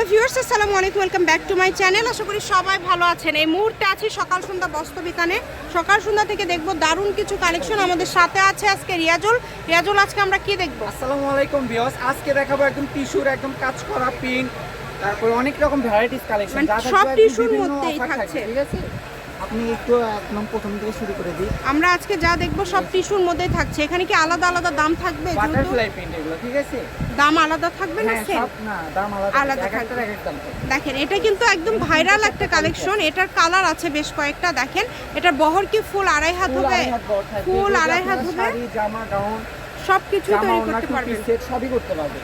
Hello viewers আসসালামু আলাইকুম welcome back to my channel আশা করি সবাই ভালো আছেন। এই মুহূর্তে আছি সকাল সন্ধ্যা বস্ত্র বিতানে সকাল সন্ধ্যা থেকে দেখব দারুণ কিছু কালেকশন আমাদের সাথে আছে আজকে রিয়াজুল। রিয়াজুল আজকে আমরা কি দেখব? আসসালামু আলাইকুম ভিউয়ার্স আজকে দেখাবো একদম টিস্যুর একদম কাজ করা পিন তারপর অনেক রকম ভ্যারাইটিস কালেকশন মানে সব টিস্যুর মধ্যেই থাকছে। ঠিক আছে? আপনি একটু একদম প্রথম থেকে শুরু করে দিই আমরা আজকে যা দেখব সব টিস্যুর মধ্যেই থাকছে। এখানে কি আলাদা আলাদা দাম থাকবে বাটারফ্লাই প্রিন্ট এগুলো ঠিক আছে? দাম আলাদা থাকবে না হ্যাঁ সেম না দাম আলাদা আলাদা এক একটার এক এক দাম। থাকে। দেখেন এটা কিন্তু একদম ভাইরাল একটা কালেকশন এটার কালার আছে বেশ কয়েকটা দেখেন। এটার বহর কি ফুল আড়াই হাত হবে থাকবে ফুল আড়াই হাত হবে জামা গাউন সব কিছু জামা তৈরি করতে পারবেন। সেট সবই করতে পারবে।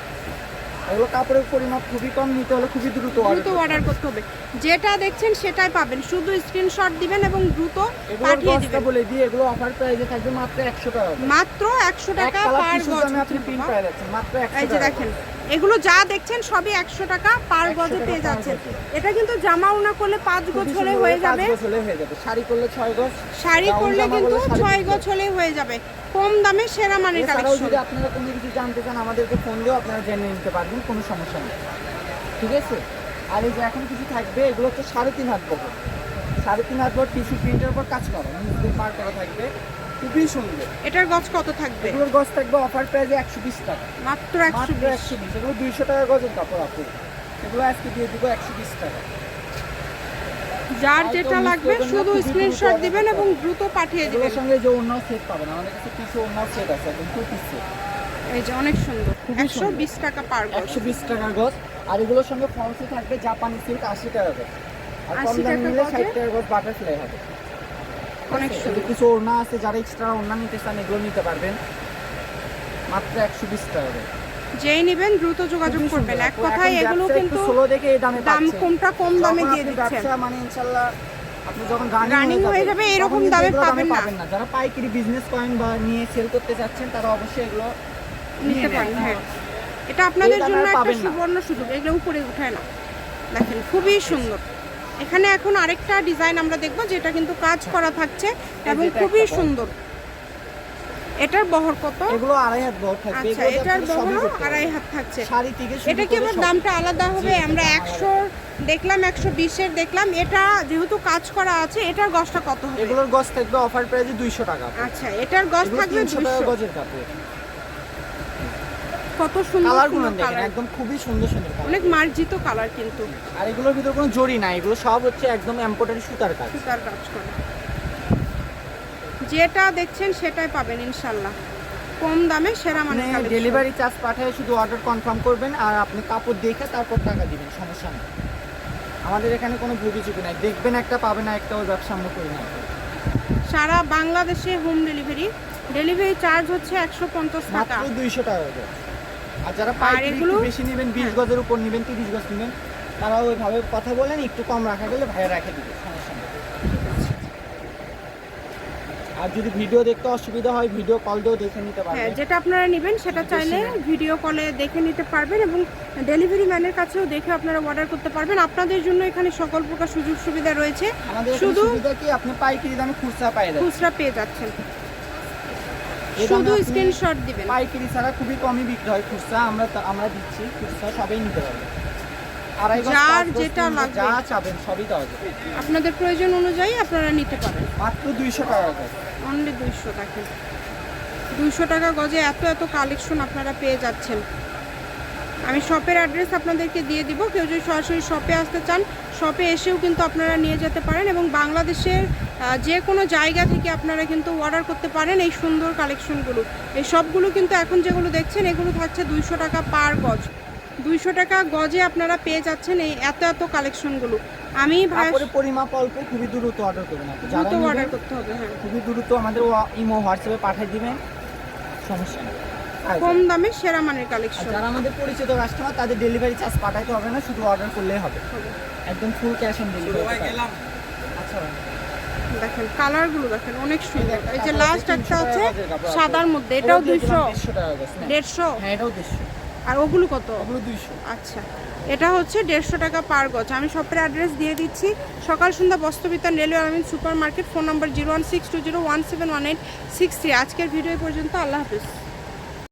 এগুলো কাপড়ের পরিমাপ খুবই কম নিতে হলে খুবই দ্রুত দ্রুত অর্ডার করতে হবে। যেটা দেখছেন সেটাই পাবেন। শুধু স্ক্রিনশট দিবেন এবং দ্রুত পাঠিয়ে দিবেন। বলে দিই এগুলো অফার প্রাইসে থাকবে মাত্র একশো টাকা মাত্র একশো এক টাকা পার গজ আপনি পিন পেয়ে যাচ্ছেন মাত্র একশো এই যে দেখেন এগুলো যা দেখছেন সবই একশো টাকা পার 100 গজে পেয়ে যাচ্ছেন। এটা কিন্তু জামা উনা করলে পাঁচ গজ হলে হয়ে যাবে। শাড়ি করলে ছয় গজ শাড়ি করলে কিন্তু ছয় গজ হলেই হয়ে যাবে। কম দামে সেরা মানের কালেকশন যদি আপনারা কোনো কিছু জানতে চান আমাদেরকে ফোন দিয়েও আপনারা জেনে নিতে পারবেন কোনো সমস্যা নেই। ঠিক আছে? আর এই যে এখন কিছু থাকবে এগুলো হচ্ছে সাড়ে তিন হাত বহর সাড়ে তিন হাত বহর টিস্যু প্রিন্টের উপর কাজ করা নিজেদের পার করা থাকবে। খুবই সুন্দর। এটার গজ কত থাকবে? এগুলোর গজ থাকবে অফার প্রাইসে একশো বিশ টাকা। মাত্র একশো একশো বিশ। এগুলো দুইশো টাকা গজের কাপড় আপু। এগুলো আজকে দিয়ে দিব একশো বিশ টাকা। যার যেটা লাগবে শুধু স্ক্রিনশট দিবেন এবং দ্রুত পাঠিয়ে দিবেন। সঙ্গে যে অন্য সেট পাবেন আমাদের কাছে কিছু অন্য সেট আছে একদম টু পিস সেট এই যে অনেক সুন্দর। একশো বিশ টাকা পার গজ। একশো বিশ টাকার গজ। আর এগুলোর সঙ্গে ফলসে থাকবে জাপানি সিল্ক আশি টাকা গজ। আর কম 80 দামে টাকা? ষাট টাকা গজ বাটারফ্লাই হবে। অনেক কিছু ওড়না আছে যারা এক্সট্রা ওড়না নিতে চান এগুলো নিতে পারবেন। মাত্র একশো বিশ টাকা করে। যেই নেবেন দ্রুত যোগাযোগ করবেন। এক কথায় এগুলো কিন্তু দাম কমটা কম দামে দিয়ে দিচ্ছেন মানে ইনশাল্লাহ আপনি যখন রানিং হয়ে যাবে, এরকম দামে পাবেন না। যারা পাইকারি বিজনেস করেন বা নিয়ে সেল করতে চাচ্ছেন তারা অবশ্যই এগুলো নিতে পারেন হ্যাঁ। এটা আপনাদের জন্য একটা সুবর্ণ সুযোগ এগুলো উপরে উঠায় না। দেখেন খুবই সুন্দর। এখানে এখন আরেকটা ডিজাইন আমরা দেখব যেটা কিন্তু কাজ করা থাকছে এবং খুবই সুন্দর। এটার বহর কত? এগুলো আড়াই হাত থাকবে। আচ্ছা এটার বহর আড়াই হাত থাকছে। শাড়ি থেকে এটা কি আবার দামটা আলাদা হবে? আমরা দাম একশো দেখলাম একশো বিশের দেখলাম। এটা যেহেতু কাজ করা আছে এটার গজটা কত হবে? এগুলোর গজ থাকবে অফার প্রাইসে দুইশো টাকা। আচ্ছা এটার গজ থাকবে 300 টাকা গজের কাপড়। কত সুন্দর কালার সুন্দর দেখেন একদম খুবই সুন্দর সুন্দর অনেক মার্জিত কালার কিন্তু। আর এগুলোর ভিতরে কোনো জরি নাই এগুলো সব হচ্ছে একদম এম্পোর্টেড সুতার কাজ। সুতার কাজ করা। যেটা দেখছেন সেটাই পাবেন ইনশাল্লাহ। কম দামে সেরা মানে ডেলিভারি চার্জ পাঠায় শুধু অর্ডার কনফার্ম করবেন আর আপনি কাপড় দেখে তারপর টাকা দিবেন সমস্যা নেই। আমাদের এখানে কোনো ভুগি চুকি নাই দেখবেন একটা পাবেন না একটা ওই ব্যবসা আমরা করি না। সারা বাংলাদেশে হোম ডেলিভারি ডেলিভারি চার্জ হচ্ছে একশো পঞ্চাশ টাকা। দুইশো টাকা আর যারা পাইকারি বেশি নেবেন বিশ হ্যাঁ। গজের উপর নেবেন তিরিশ গজ নেবেন তারা ওইভাবে কথা বলেন একটু কম রাখা গেলে ভাইয়া রাখে দিবে সমস্যা নেই। আর যদি ভিডিও দেখতে অসুবিধা হয় ভিডিও কল দিয়েও দেখে নিতে হ্যাঁ পারবেন যেটা আপনারা নেবেন সেটা চাইলে ভিডিও কলে দেখে নিতে পারবেন এবং ডেলিভারি ম্যানের কাছেও দেখে আপনারা অর্ডার করতে পারবেন। আপনাদের জন্য এখানে সকল প্রকার সুযোগ সুবিধা রয়েছে শুধু সুবিধা কি? আপনি পাইকারি দামে খুচরা পাই খুচরা পেয়ে যাচ্ছেন। শুধু স্ক্রিনশট দিবেন। পাইকারি ছাড়া খুবই কমই বিক্রি হয় খুচরা আমরা আমরা দিচ্ছি খুচরা সবাই নিতে পারবে। যার যেটা লাগবে। যা চাবেন সবই দেওয়া যাবে। আপনাদের প্রয়োজন অনুযায়ী আপনারা নিতে পারেন। মাত্র দুইশো টাকা গজ। অনলি দুইশো টাকা। দুইশো টাকা গজে এত এত কালেকশন আপনারা পেয়ে যাচ্ছেন। আমি শপের অ্যাড্রেস আপনাদেরকে দিয়ে দিব। কেউ যদি সরাসরি শপে আসতে চান শপে এসেও কিন্তু আপনারা নিয়ে যেতে পারেন এবং বাংলাদেশের যে কোনো জায়গা থেকে আপনারা কিন্তু অর্ডার করতে পারেন এই সুন্দর কালেকশনগুলো এই সবগুলো কিন্তু এখন যেগুলো দেখছেন এগুলো থাকছে দুইশো টাকা পার গজ। দুইশো টাকা গজে আপনারা পেয়ে যাচ্ছেন এই এত এত কালেকশনগুলো আমি পরিমাপ অল্প খুবই দ্রুত অর্ডার করবেন দ্রুত অর্ডার করতে হবে হ্যাঁ। খুবই দ্রুত আমাদের ইমো হোয়াটসঅ্যাপে পাঠিয়ে দিবেন সমস্যা নেই। কম দামে সেরা মানের কালেকশন যারা আমাদের পরিচিত কাস্টমার তাদের ডেলিভারি চার্জ পাঠাইতে হবে না শুধু অর্ডার করলেই হবে। একদম ফুল ক্যাশ অন ডেলিভারি আচ্ছা দেখেন কালারগুলো দেখেন অনেক সুন্দর। এই যে লাস্ট হচ্ছে একটা আছে। সাদার মধ্যে এটাও দুইশো। দেড়শো টাকা গজ না? দেড়শো? হ্যাঁ এটাও দেড়শো আর ওগুলো কত? ওগুলো দুইশো। আচ্ছা এটা হচ্ছে দেড়শো টাকা পার গজ। আমি শপের অ্যাড্রেস দিয়ে দিচ্ছি। Sakal Sandhya Bastrabitan railway Alamin super market phone number zero one six two zero one seven one eight six three. আজকের ভিডিও পর্যন্ত। আল্লাহ হাফিজ।